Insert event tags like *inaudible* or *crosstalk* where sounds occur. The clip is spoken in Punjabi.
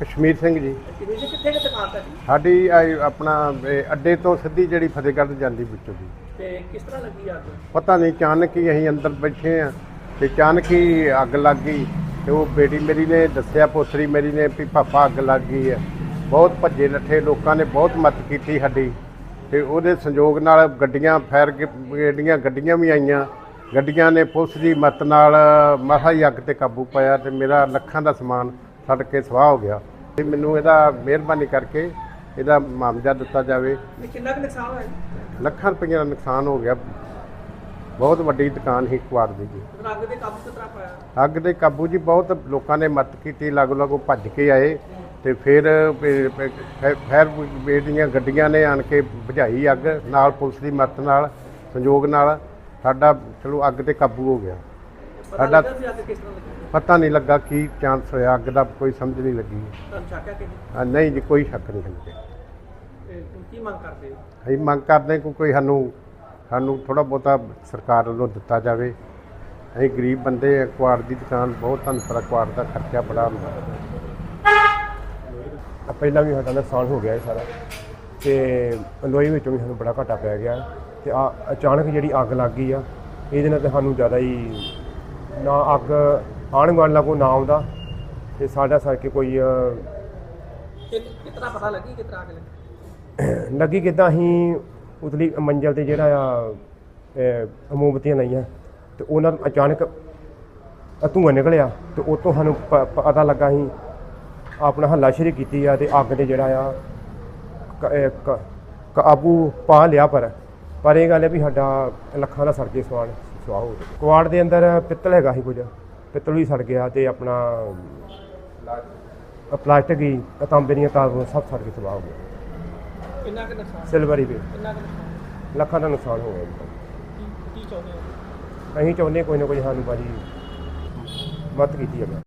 ਕਸ਼ਮੀਰ ਸਿੰਘ ਜੀ। ਕਿੱਥੇ ਸਾਡੀ ਆਹ ਆਪਣਾ ਇਹ ਅੱਡੇ ਤੋਂ ਸਿੱਧੀ ਜਿਹੜੀ ਫਤਿਹਗੜ੍ਹ ਜਾਂਦੀ ਵਿੱਚੋਂ ਦੀ। ਤੇ ਕਿਸ ਤਰ੍ਹਾਂ ਲੱਗੀ ਅੱਗ? ਪਤਾ ਨਹੀਂ ਅਚਾਨਕ ਹੀ ਅਸੀਂ ਅੰਦਰ ਬੈਠੇ ਆ ਤੇ ਅਚਾਨਕ ਹੀ ਅੱਗ ਲੱਗ ਗਈ ਤੇ ਉਹ ਬੇਟੀ ਮੇਰੀ ਨੇ ਦੱਸਿਆ ਪੋਤਰੀ ਮੇਰੀ ਨੇ ਵੀ ਪਾਪਾ ਅੱਗ ਲੱਗ ਗਈ ਹੈ। ਬਹੁਤ ਭੱਜੇ ਨੱਠੇ ਲੋਕਾਂ ਨੇ ਬਹੁਤ ਮਦਦ ਕੀਤੀ ਸਾਡੀ ਤੇ ਉਹਦੇ ਸੰਯੋਗ ਨਾਲ ਗੱਡੀਆਂ ਫਾਇਰ ਬ੍ਰਿਗੇਡੀਆਂ ਗੱਡੀਆਂ ਵੀ ਆਈਆਂ ਗੱਡੀਆਂ ਨੇ ਪੁਲਿਸ ਦੀ ਮਦਦ ਨਾਲ ਮਸਾ ਹੀ ਅੱਗ ਤੇ ਕਾਬੂ ਪਾਇਆ ਤੇ ਮੇਰਾ ਲੱਖਾਂ ਦਾ ਸਮਾਨ ਸੜ ਕੇ ਸਵਾਹ ਹੋ ਗਿਆ। ਤੇ ਮੈਨੂੰ ਇਹਦਾ ਮਿਹਰਬਾਨੀ ਕਰਕੇ ਇਹਦਾ ਮੁਆਵਜ਼ਾ ਦਿੱਤਾ ਜਾਵੇ। ਤੇ ਕਿੰਨਾ ਕੁ ਨੁਕਸਾਨ ਹੋਇਆ? ਲੱਖਾਂ ਰੁਪਈਆ ਦਾ ਨੁਕਸਾਨ ਹੋ ਗਿਆ। ਬਹੁਤ ਵੱਡੀ ਦੁਕਾਨ ਸੀ ਕੁਆਰ ਦੀ ਜੀ। ਫਿਰ ਅੱਗ ਦੇ ਕਾਬੂ ਕਿਸ ਤਰ੍ਹਾਂ ਪਾਇਆ? ਅੱਗ ਦੇ ਕਾਬੂ ਜੀ ਬਹੁਤ ਲੋਕਾਂ ਨੇ ਮਦਦ ਕੀਤੀ ਲਾਗੋ ਲਾਗੋ ਭੱਜ ਕੇ ਆਏ ਤੇ ਫਿਰ ਫਾਇਰ ਬ੍ਰਿਗੇਡ ਦੀਆਂ ਗੱਡੀਆਂ ਨੇ ਆਣ ਕੇ ਬੁਝਾਈ ਅੱਗ ਨਾਲ ਪੁਲਿਸ ਦੀ ਮਦਦ ਨਾਲ ਸੰਯੋਗ ਨਾਲ ਸਾਡਾ ਚਲੋ ਅੱਗ ਤੇ ਕਾਬੂ ਹੋ ਗਿਆ। ਸਾਡਾ- ਪਤਾ ਨਹੀਂ ਲੱਗਾ ਕੀ ਚਾਂਸ ਹੋਇਆ ਅੱਗ ਦਾ ਕੋਈ ਸਮਝ ਨਹੀਂ ਲੱਗੀ। ਤੁਹਾਨੂੰ ਸ਼ੱਕ ਹੈ ਕਿ ਹਾਂ, ਨਹੀਂ ਜੀ ਕੋਈ ਸ਼ੱਕ ਨਹੀਂ ਤੇ ਕੀ ਮੰਗ ਕਰਦੇ ਹੋ? ਅਸੀਂ ਮੰਗ ਕਰਦੇ ਕੋਈ ਕੋਈ ਸਾਨੂੰ ਸਾਨੂੰ ਥੋੜਾ ਬਹੁਤਾ ਸਰਕਾਰ ਵੱਲੋਂ ਦਿੱਤਾ ਜਾਵੇ। ਅਸੀਂ ਗਰੀਬ ਬੰਦੇ ਆ ਕੁਆੜ ਦੀ ਦੁਕਾਨ ਬਹੁਤ ਤੁਹਾਨੂੰ ਪਤਾ ਕੁਆੜ ਦਾ ਖਰਚਾ ਬੜਾ ਹੁੰਦਾ। ਆ ਪਹਿਲਾਂ ਵੀ ਸਾਡਾ ਨੁਕਸਾਨ ਹੋ ਗਿਆ ਹੈ ਸਾਰਾ। ਤੇ ਲੋਹੇ ਵਿੱਚੋਂ ਵੀ ਸਾਨੂੰ ਬੜਾ ਘਾਟਾ ਪੈ ਗਿਆ। ਤੇ ਆ ਅਚਾਨਕ ਜਿਹੜੀ ਅੱਗ ਲੱਗ ਗਈ ਆ ਇਹਦੇ ਨਾਲ ਤੇ ਸਾਨੂੰ ਜ਼ਿਆਦਾ ਹੀ ਨਾ ਅੱਗ ਆਣ ਗੁਆਂਢ ਕੋ ਨਾ ਆਉਂਦਾ ਤੇ ਸਾਡਾ ਸਰ ਕੇ ਕੋਈ ਅ, ਕਿਤਨਾ ਪਤਾ ਲੱਗੀ ਕਿਤਨਾ ਅੱਗ ਲੱਗੀ? *clears throat* ਲੱਗੀ ਕਿਦਾਂ ਅਸੀਂ ਉਤਲੀ ਮੰਜ਼ਲ ਤੇ ਜਿਹੜਾ ਆ ਇਹ ਮੋਮਬਤੀਆਂ ਲਾਈਆਂ ਤੇ ਉਹਨਾਂ ਤੋਂ ਅਚਾਨਕ ਅ ਧੂੰਆਂ ਨਿਕਲਿਆ ਤੇ ਉਹ ਤੋਂ ਸਾਨੂੰ ਪ- ਪਤਾ ਲੱਗਾ ਅਸੀਂ ਆਪਣਾ ਹੱਲਾਸ਼ੇਰੀ ਕੀਤੀ ਆ ਤੇ ਅੱਗ ਤੇ ਜਿਹੜਾ ਆ ਕ- ਇਹ ਕ- ਕਾਬੂ ਪਾ ਲਿਆ ਪਰ ਪਰ ਇਹ ਗੱਲ ਹੈ ਵੀ ਸਾਡਾ ਲੱਖਾਂ ਦਾ ਸੜ ਕੇ ਸਵਾਲ ਸਵਾਹ ਹੋ ਗਿਆ ਕੁਆੜ ਦੇ ਅੰਦਰ ਪਿੱਤਲ ਹੈਗਾ ਸੀ ਕੁਝ। ਪਿੱਤਲ ਵੀ ਸੜ ਗਿਆ ਤੇ ਆਪਣਾ ਪਲਾਸਟਿਕ ਹੀ ਤਾਂਬੇ ਦੀਆਂ ਤਾਰਾਂ ਸਭ ਸੜ ਕੇ ਸਵਾਹ ਹੋ ਗਿਆ ਕਿੰਨਾ ਕੁ ਨੁਕਸਾਨ? ਸਿਲਵਰ ਹੀ ਵੀ। ਕਿੰਨਾ ਕੁ ਨੁਕਸਾਨ? ਲੱਖਾਂ ਦਾ ਨੁਕਸਾਨ ਹੋ ਗਿਆ ਜੀ। ਕੀ ਕੀ ਚਾਹੁੰਦੇ ਹੋ? ਅਸੀਂ ਚਾਹੁੰਦੇ ਕੋਈ ਨਾ ਕੋਈ ਸਾਨੂੰ ਬਾਜੀ ਮਦਦ ਕੀਤੀ ਜਾਵੇ।